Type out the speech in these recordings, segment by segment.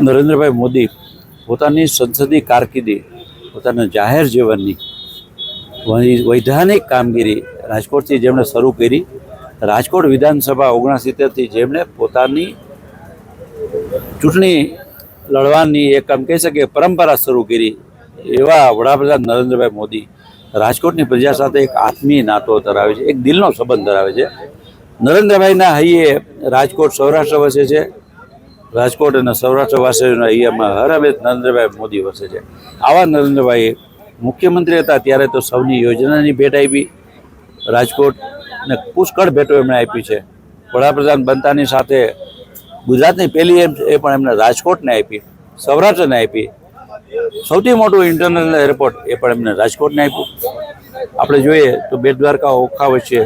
નરેન્દ્રભાઈ મોદી પોતાની સંસદીય કારકિર્દી પોતાના જાહેર જીવનની વૈધાનિક કામગીરી રાજકોટથી જેમણે શરૂ કરી રાજકોટ વિધાનસભા ઓગણસિત્તેરથી જેમણે પોતાની ચૂંટણી લડવાની એક આમ કહી શકીએ પરંપરા શરૂ કરી એવા વડાપ્રધાન નરેન્દ્રભાઈ મોદી રાજકોટની પ્રજા સાથે એક આત્મીય નાતો ધરાવે છે એક દિલનો સંબંધ ધરાવે છે. નરેન્દ્રભાઈના હૈયે રાજકોટ સૌરાષ્ટ્ર વસે છે. રાજકોટ અને સૌરાષ્ટ્ર વાસીઓના અહીંયામાં હર હંમેશ નરેન્દ્રભાઈ મોદી વસે છે. આવા નરેન્દ્રભાઈ મુખ્યમંત્રી હતા ત્યારે તો સૌની યોજનાની ભેટ આપી. રાજકોટ ને પુષ્કળ ભેટો એમણે આપી છે. વડાપ્રધાન બનતાની સાથે ગુજરાતની પહેલી એમ એ પણ એમને રાજકોટને આપી, સૌરાષ્ટ્રને આપી. સૌથી મોટું ઇન્ટરનેશનલ એરપોર્ટ એ પણ એમને રાજકોટને આપ્યું. આપણે જોઈએ તો બેટ દ્વારકા ઓખા વચ્ચે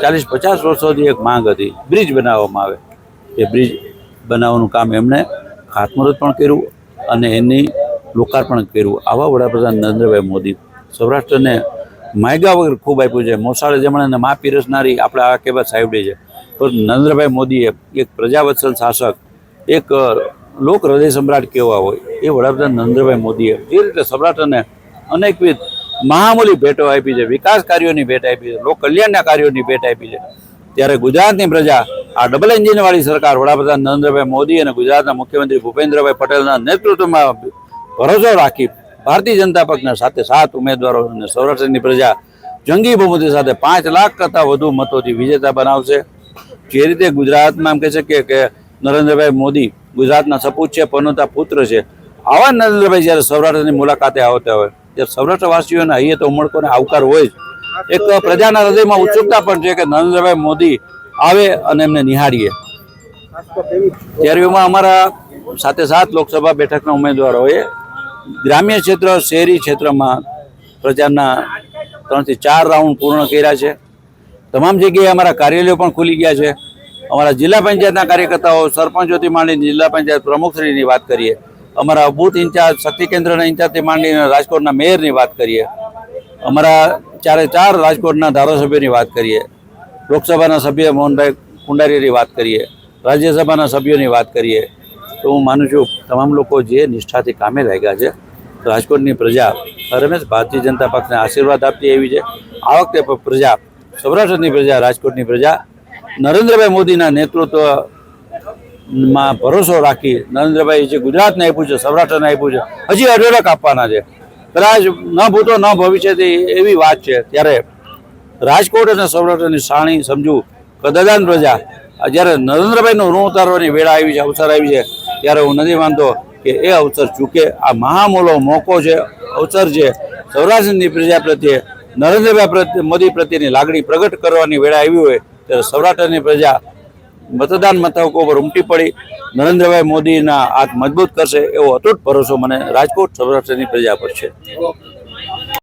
ચાલીસ પચાસ વર્ષોથી એક માંગ હતી. બ્રિજ બનાવવામાં આવે. એ બ્રિજ બનાવવાનું કામ એમણે ખાતમુહૂર્ત પણ કર્યું અને એની લોકાર્પણ કર્યું. આવા વડાપ્રધાન નરેન્દ્રભાઈ મોદી સૌરાષ્ટ્રને માયગા વગર ખૂબ આપ્યું છે. મોસાળે જમણે મા પીરસનારી આપણે આ કહેવત સાહેબડી છે. તો નરેન્દ્રભાઈ મોદીએ એક પ્રજાવત્સલ શાસક, એક લોક હૃદય સમ્રાટ કેવા હોય એ વડાપ્રધાન નરેન્દ્રભાઈ મોદીએ જે રીતે સૌરાષ્ટ્રને અનેકવિધ મહામૂલી ભેટો આપી છે, વિકાસ કાર્યોની ભેટ આપી છે લોક કલ્યાણના કાર્યોની ભેટ આપી છે. ત્યારે ગુજરાતની પ્રજા, આ ડબલ એન્જિનવાળી સરકાર વડાપ્રધાન નરેન્દ્રભાઈ મોદી અને ગુજરાતના મુખ્યમંત્રી ભૂપેન્દ્રભાઈ પટેલના નેતૃત્વમાં ભરોસો રાખી ભારતીય જનતા પક્ષના સાથે સાત ઉમેદવારો અને સૌરાષ્ટ્રની પ્રજા જંગી બહુમતી સાથે પાંચ લાખ કરતાં વધુ મતોથી વિજેતા બનાવશે. જે રીતે ગુજરાતમાં એમ કહે છે કે કે નરેન્દ્રભાઈ મોદી ગુજરાતના સપૂત છે, પનોતા પુત્ર છે. આવા નરેન્દ્રભાઈ જ્યારે સૌરાષ્ટ્રની મુલાકાતે આવતા હોય ત્યારે સૌરાષ્ટ્રવાસીઓના અહીંયા તો ઉમળકોને આવકાર હોય જ. એક પ્રજાના હૃદયમાં ઉત્સુકતા પણ છે કે નરેન્દ્રભાઈ મોદી આવે અને એમને નિહાળીએ. ત્યારે અમારા સાથે સાત લોકસભા બેઠકના ઉમેદવારોએ ગ્રામ્ય ક્ષેત્ર, શહેરી ક્ષેત્રમાં પ્રચારના ત્રણથી ચાર રાઉન્ડ પૂર્ણ કર્યા છે. તમામ જગ્યાએ અમારા કાર્યાલયો પણ ખુલી ગયા છે. અમારા જિલ્લા પંચાયતના કાર્યકર્તાઓ, સરપંચોથી માંડીને જિલ્લા પંચાયત પ્રમુખશ્રીની વાત કરીએ. અમારા બૂથ ઇન્ચાર્જ, શક્તિ કેન્દ્રના ઇન્ચાર્જથી માંડીને રાજકોટના મેયરની વાત કરીએ, અમારા ચારે ચાર રાજકોટના ધારાસભ્યોની વાત કરીએ, લોકસભાના સભ્ય મોહનભાઈ કુંડારીની વાત કરીએ, રાજ્યસભાના સભ્યોની વાત કરીએ, તો હું માનું છું તમામ લોકો જે નિષ્ઠાથી કામે લાગ્યા છે, રાજકોટની પ્રજા હરમેશ ભારતીય જનતા પક્ષને આશીર્વાદ આપતી એવી છે. આ વખતે પ્રજા, સૌરાષ્ટ્રની પ્રજા, રાજકોટની પ્રજા, નરેન્દ્રભાઈ મોદીના નેતૃત્વમાં ભરોસો રાખી નરેન્દ્રભાઈ જે ગુજરાતને આપ્યું છે, સૌરાષ્ટ્રને આપ્યું છે, હજી અઢળક આપવાના છે. કદાચ ન ભૂતો ન ભવિષ્યથી એવી વાત છે. ત્યારે રાજકોટ અને સૌરાષ્ટ્રની સાણી સમજુ કદાદાન પ્રજા જ્યારે નરેન્દ્રભાઈનું ઋણ ઉતારવાની વેળા આવી છે, અવસર આવી છે, ત્યારે હું નથી માનતો કે એ અવસર ચૂકે. આ મહામૂલો મોકો છે, અવસર છે. સૌરાષ્ટ્રની પ્રજા પ્રત્યે, નરેન્દ્રભાઈ મોદી પ્રત્યેની લાગણી પ્રગટ કરવાની વેળા આવી હોય, ત્યારે સૌરાષ્ટ્રની પ્રજા મતદાન મથકો પર ઉમટી પડી. નરેન્દ્રભાઈ મોદીના હાથ મજબૂત કરશે એવો અતૂટ ભરોસો મને રાજકોટ સૌરાષ્ટ્રની પ્રજા પર છે.